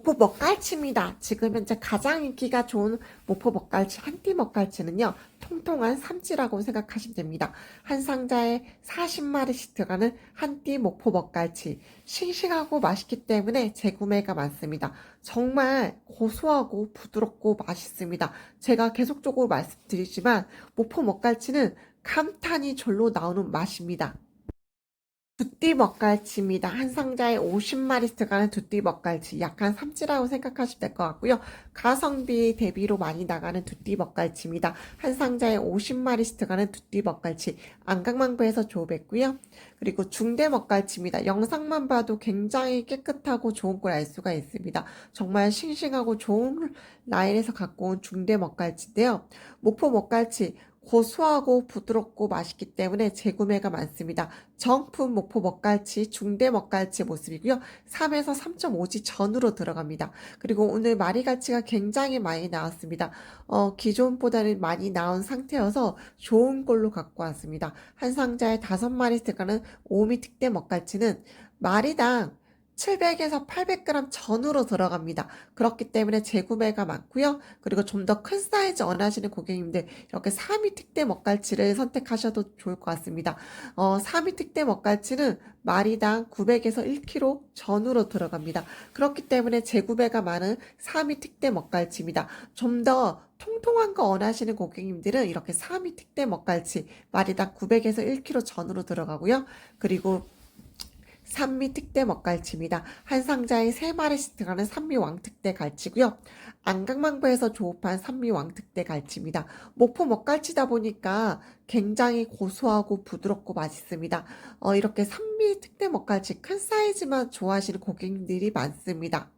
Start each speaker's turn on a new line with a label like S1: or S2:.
S1: 모포 먹갈치입니다. 지금 현재 가장 인기가 좋은 모포 먹갈치 한띠 먹갈치는요. 통통한 삼찌라고 생각하시면 됩니다. 한 상자에 40마리씩 들어가는 한띠 모포 먹갈치. 싱싱하고 맛있기 때문에 재구매가 많습니다. 정말 고소하고 부드럽고 맛있습니다. 제가 계속적으로 말씀드리지만 모포 먹갈치는 감탄이 절로 나오는 맛입니다. 두띠 먹갈치입니다. 한 상자에 50마리 들어가는 두띠 먹갈치. 약간 삼치라고 생각하시면 될 것 같고요. 가성비 대비로 많이 나가는 두띠 먹갈치입니다. 한 상자에 50마리씩 들어가는 두띠 먹갈치. 안강망부에서 조업했고요. 그리고 중대 먹갈치입니다. 영상만 봐도 굉장히 깨끗하고 좋은 걸 알 수가 있습니다. 정말 싱싱하고 좋은 라인에서 갖고 온 중대 먹갈치인데요. 목포 먹갈치. 고소하고 부드럽고 맛있기 때문에 재구매가 많습니다. 정품 목포 먹갈치, 중대 먹갈치 모습이고요. 3에서 3.5지 전으로 들어갑니다. 그리고 오늘 마리갈치가 굉장히 많이 나왔습니다. 어, 기존보다는 많이 나온 상태여서 좋은 걸로 갖고 왔습니다. 한 상자에 5마리 들어가는 오미 특대 먹갈치는 마리당 700에서 800g 전으로 들어갑니다. 그렇기 때문에 재구매가 많고요. 그리고 좀 더 큰 사이즈 원하시는 고객님들 이렇게 3위 특대 먹갈치를 선택하셔도 좋을 것 같습니다. 어, 3위 특대 먹갈치는 마리당 900에서 1kg 전으로 들어갑니다. 그렇기 때문에 재구매가 많은 3위 특대 먹갈치입니다. 좀더 통통한 거 원하시는 고객님들은 이렇게 3위 특대 먹갈치 마리당 900에서 1kg 전으로 들어가고요. 그리고 산미 특대 먹갈치입니다. 한 상자에 3마리씩 들어가는 산미 왕특대 갈치고요. 안강망부에서 조업한 산미 왕특대 갈치입니다. 목포 먹갈치다 보니까 굉장히 고소하고 부드럽고 맛있습니다. 어, 이렇게 산미 특대 먹갈치 큰 사이즈만 좋아하시는 고객님들이 많습니다.